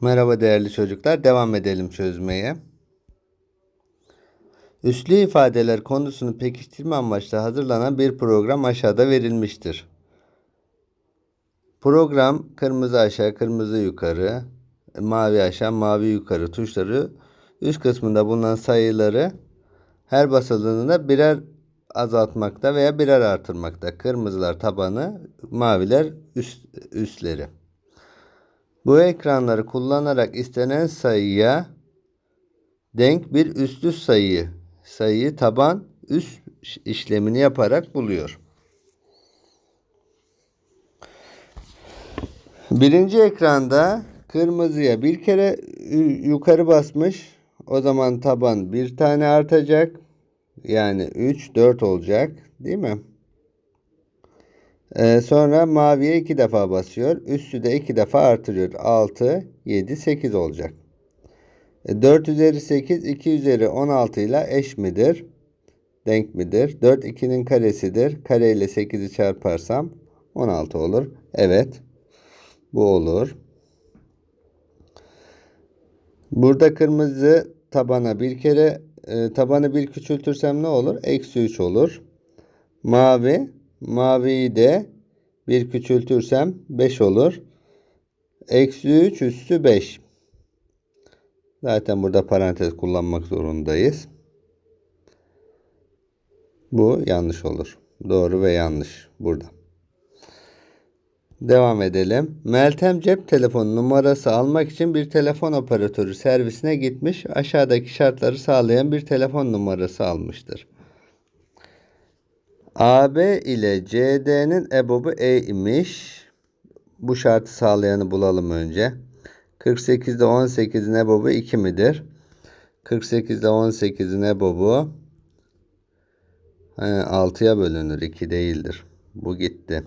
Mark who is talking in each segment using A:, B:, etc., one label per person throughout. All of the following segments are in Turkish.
A: Merhaba değerli çocuklar. Devam edelim çözmeye. Üslü ifadeler konusunu pekiştirme amaçlı hazırlanan bir program aşağıda verilmiştir. Program kırmızı aşağı, kırmızı yukarı, mavi aşağı, mavi yukarı tuşları üst kısmında bulunan sayıları her basıldığında birer azaltmakta veya birer artırmakta. Kırmızılar tabanı, maviler üst, üstleri. Bu ekranları kullanarak istenen sayıya denk bir üslü sayıyı, sayıyı taban üst işlemini yaparak buluyor. Birinci ekranda kırmızıya bir kere yukarı basmış. O zaman taban bir tane artacak. Yani 3, 4 olacak. Değil mi? Ee, sonra maviye iki defa basıyor. Üstü de iki defa artırıyor. 6, 7, 8 olacak. E, 4 üzeri 8, 2 üzeri 16 ile eş midir? Denk midir? 4 2'nin karesidir. Kare ile 8'i çarparsam 16 olur. Evet. Bu olur. Burada kırmızı tabana bir kere e, tabanı bir küçültürsem ne olur? Eksi 3 olur. Mavi Maviyi de bir küçültürsem 5 olur. Eksi 3 üstü 5. Zaten burada parantez kullanmak zorundayız. Bu yanlış olur. Doğru ve yanlış burada. Devam edelim. Meltem cep telefonu numarası almak için bir telefon operatörü servisine gitmiş. Aşağıdaki şartları sağlayan bir telefon numarası almıştır. AB ile CD'nin ebobu E imiş. Bu şartı sağlayanı bulalım önce. 48'de 18'in ebobu 2 midir? 48'de 18'in ebobu 6'ya bölünür. 2 değildir. Bu gitti.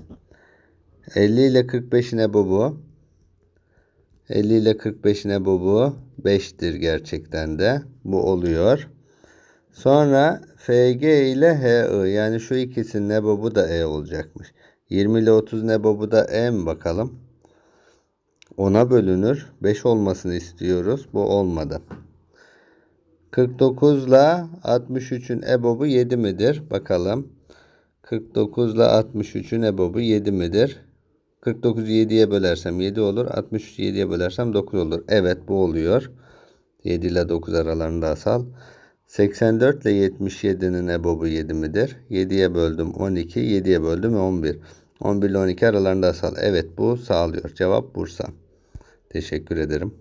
A: 50 ile 45'in ebobu 50 ile 45'in ebobu 5'tir gerçekten de. Bu oluyor. Sonra FG ile HI yani şu ikisinin nebobu da E olacakmış. 20 ile 30 nebobu da E mi bakalım? 10'a bölünür. 5 olmasını istiyoruz. Bu olmadı. 49 ile 63'ün ebobu 7 midir? Bakalım. 49 ile 63'ün ebobu 7 midir? 49'u 7'ye bölersem 7 olur. 63'ü 7'ye bölersem 9 olur. Evet bu oluyor. 7 ile 9 aralarında asal. 84 ile 77'nin ebobu 7 midir? 7'ye böldüm 12, 7'ye böldüm 11. 11 ile 12 aralarında asal. Evet bu sağlıyor. Cevap Bursa. Teşekkür ederim.